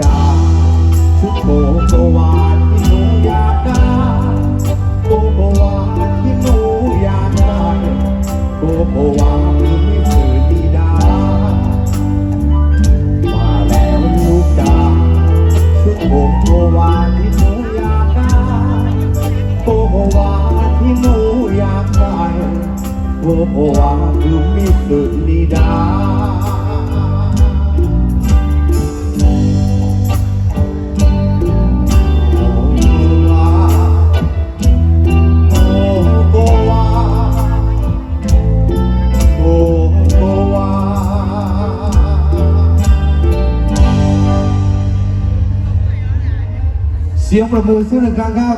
จาชุดโกโกวาที่หนูอยากได้โกโกวาที่หนูอยากได้โกโกวาที่ไม่สื่อดีดามาแล้วลูกจ๋าชุดโกโกวาที่หนูอยากได้โกโกวาที่หนูอยากได้โกโกวาคือมิสุนิดา เสียงประมือซึ่งหนึ่งครั้งครับ